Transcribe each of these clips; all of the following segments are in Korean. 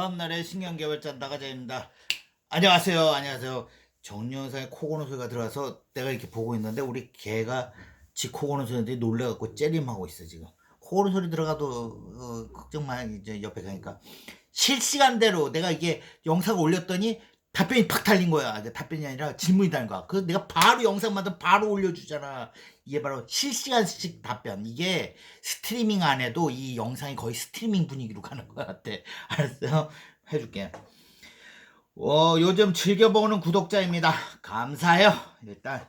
다음날에 신경개발자 나가자입니다. 안녕하세요. 안녕하세요. 정영상에 코 고는 소리가 들어와서 내가 이렇게 보고 있는데 우리 개가 지 코 고는 소리인데 놀래갖고 째림하고 있어 지금. 코 고는 소리 들어가도 어, 걱정만 이제 옆에 가니까 실시간대로 내가 이게 영상을 올렸더니 답변이 팍 달린 거야. 답변이 아니라 질문이 달린 거야. 그래서 내가 바로 영상 만들 바로 올려주잖아. 이게 바로 실시간식 답변. 이게 스트리밍 안 해도 이 영상이 거의 스트리밍 분위기로 가는 것 같아. 알았어요? 해줄게. 어, 요즘 즐겨보는 구독자입니다. 감사해요. 일단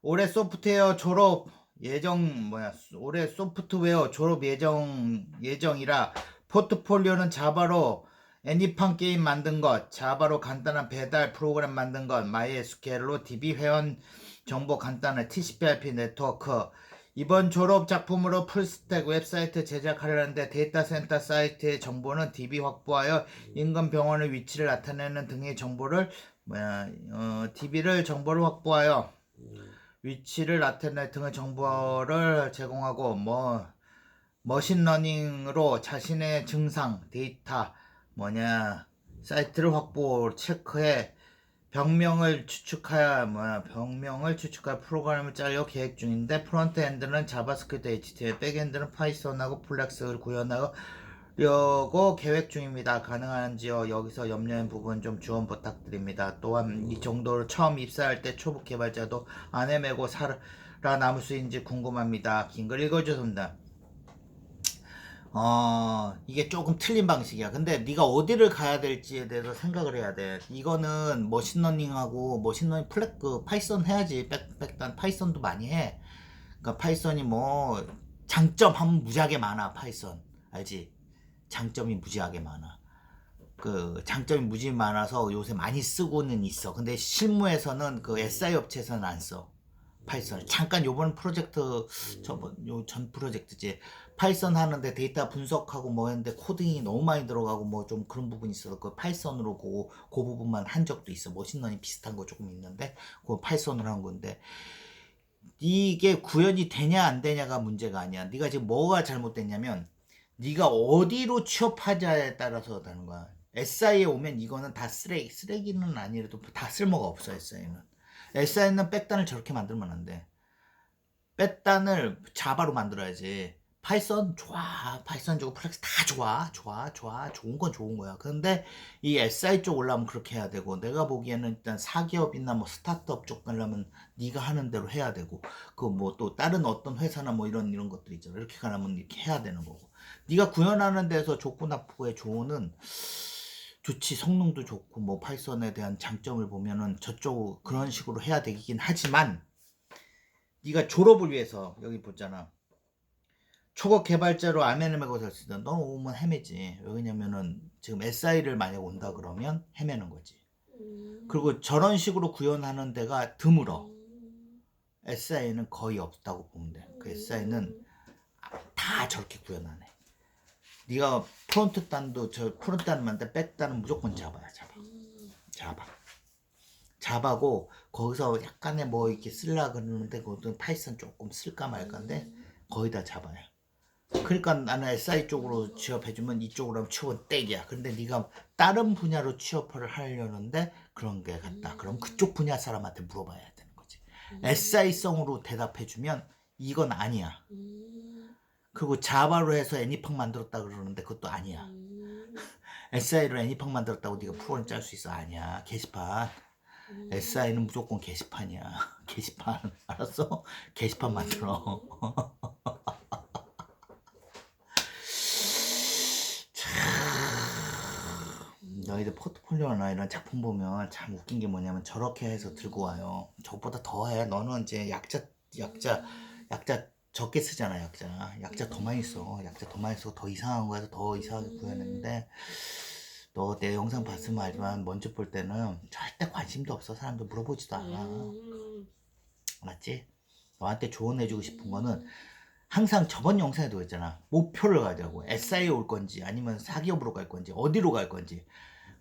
올해 소프트웨어 졸업 예정 뭐야 올해 소프트웨어 졸업 예정 예정이라 포트폴리오는 자바로 애니팡 게임 만든 것, 자바로 간단한 배달 프로그램 만든 것, 마이에스케일로 DB 회원 정보 간단한 TCP/IP 네트워크. 이번 졸업 작품으로 풀스택 웹사이트 제작하려는데 데이터 센터 사이트의 정보는 DB 확보하여 인근 병원의 위치를 나타내는 등의 정보를 뭐야 어, DB를 정보를 확보하여 위치를 나타내는 등의 정보를 제공하고 뭐 머신러닝으로 자신의 증상 데이터 뭐냐 사이트를 확보 체크해 병명을 추측하여 뭐야 병명을 추측할 프로그램을 짜려 계획 중인데 프론트 엔드는 자바스크립트 HTML 백엔드는 파이썬하고 플렉스를 구현하려고 계획 중입니다. 가능한지요? 여기서 염려한 부분 좀 지원 부탁드립니다. 또한 이 정도로 처음 입사할 때 초보 개발자도 안 헤매고 살아남을 수 있는지 궁금합니다. 긴 글 읽어주습니다. 어 이게 조금 틀린 방식이야. 근데 네가 어디를 가야 될지에 대해서 생각을 해야 돼. 이거는 머신러닝하고 머신러닝 플랫 그 파이썬 해야지. 백 백단 파이썬도 많이 해. 그러니까 파이썬이 뭐 장점 하면 무지하게 많아. 파이썬 알지? 장점이 무지하게 많아. 그 장점이 무지 많아서 요새 많이 쓰고는 있어. 근데 실무에서는 그 SI 업체에서는 안 써. 파이썬 잠깐 요번 프로젝트 저번 요 전 프로젝트지 파이썬 하는데 데이터 분석하고 뭐 했는데 코딩이 너무 많이 들어가고 뭐 좀 그런 부분이 있어서 그 파이썬으로 그, 그 부분만 한 적도 있어 머신러닝 비슷한 거 조금 있는데 그 파이썬으로 한 건데 이게 구현이 되냐 안 되냐가 문제가 아니야 네가 지금 뭐가 잘못됐냐면 네가 어디로 취업하자에 따라서 다는 거야 SI에 오면 이거는 다 쓰레기 쓰레기는 아니라도 다 쓸모가 없어 SI는 SI는 백단을 저렇게 만들면 안 돼. 백단을 자바로 만들어야지. 파이썬 좋아. 파이썬 좋고 플렉스 다 좋아. 좋아. 좋아. 좋은 건 좋은 거야. 근데 이 SI 쪽 올라오면 그렇게 해야 되고 내가 보기에는 일단 사기업이나 뭐 스타트업 쪽 가려면 네가 하는 대로 해야 되고 그 뭐 또 다른 어떤 회사나 뭐 이런 이런 것들 있잖아. 이렇게 가려면 이렇게 해야 되는 거고. 네가 구현하는 데서 좋고 나쁘고의 조언은 좋지 성능도 좋고 뭐 파이썬에 대한 장점을 보면은 저쪽 그런 식으로 해야 되긴 하지만 네가 졸업을 위해서 여기 보잖아 초급 개발자로 아메네메고 살수 있다. 너는 오면 헤매지. 왜냐면은 지금 SI를 만약 온다 그러면 헤매는 거지. 그리고 저런 식으로 구현하는 데가 드물어. SI는 거의 없다고 보면 돼 그 SI는 다 저렇게 구현하네. 네가 프론트 단도 저 프론트 단만데 백 단은 무조건 잡아야 잡아. 잡아. 잡아고 거기서 약간의 뭐 이렇게 쓸라 그러는데 그것도 파이썬 조금 쓸까 말까인데 거의 다 잡아요. 그러니까 나는 SI 쪽으로 취업해주면 이쪽으로 하면 취업은 땡이야. 근데 네가 다른 분야로 취업을 하려는데 그런 게 같다. 그럼 그쪽 분야 사람한테 물어봐야 되는 거지. SI성으로 대답해주면 이건 아니야. 그리고 자바로 해서 애니팡 만들었다 그러는데 그것도 아니야. SI로 애니팡 만들었다고 네가 프로그램 짤 수 있어? 아니야. 게시판. SI는 무조건 게시판이야. 게시판. 알았어? 게시판 만들어. 참, 너희들 포트폴리오나 이런 작품 보면 참 웃긴 게 뭐냐면 저렇게 해서 들고 와요. 저보다 더 해. 너는 이제 약자, 약자, 약자 적게 쓰잖아 약자. 약자 더 많이 써. 약자 더 많이 쓰고 더 이상한 거에서 더 이상하게 구현했는데 너 내 영상 봤으면 알지만 먼저 볼 때는 절대 관심도 없어. 사람들 물어보지도 않아. 맞지? 너한테 조언해주고 싶은 거는 항상 저번 영상에도 했잖아. 목표를 가자고. SI에 올 건지 아니면 사기업으로 갈 건지 어디로 갈 건지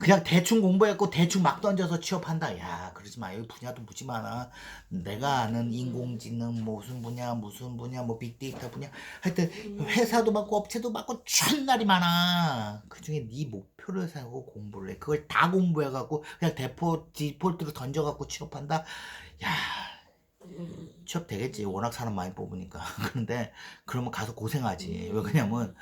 그냥 대충 공부했고 대충 막 던져서 취업한다. 야, 그러지 마. 여기 분야도 무지 많아. 내가 아는 인공지능 뭐 무슨 분야, 무슨 분야, 뭐 빅데이터 분야. 하여튼 회사도 많고 업체도 많고 천날이 많아. 그중에 네 목표를 세우고 공부를 해. 그걸 다 공부해 갖고 그냥 대포 디폴트로 던져 갖고 취업한다. 야, 취업 되겠지. 워낙 사람 많이 뽑으니까. 그런데 그러면 가서 고생하지. 왜 그냐면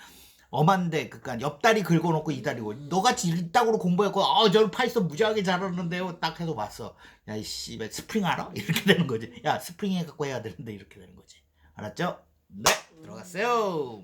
엄한데 그니까 옆다리 긁어놓고 이 다리 고. 너같이 이따구로 공부했고 어 저는 파이썬 무지하게 잘하는데요. 딱 해서 봤어. 야 이 씨발 스프링 알아? 이렇게 되는 거지. 야 스프링 해갖고 해야 되는데 이렇게 되는 거지. 알았죠? 네 들어갔어요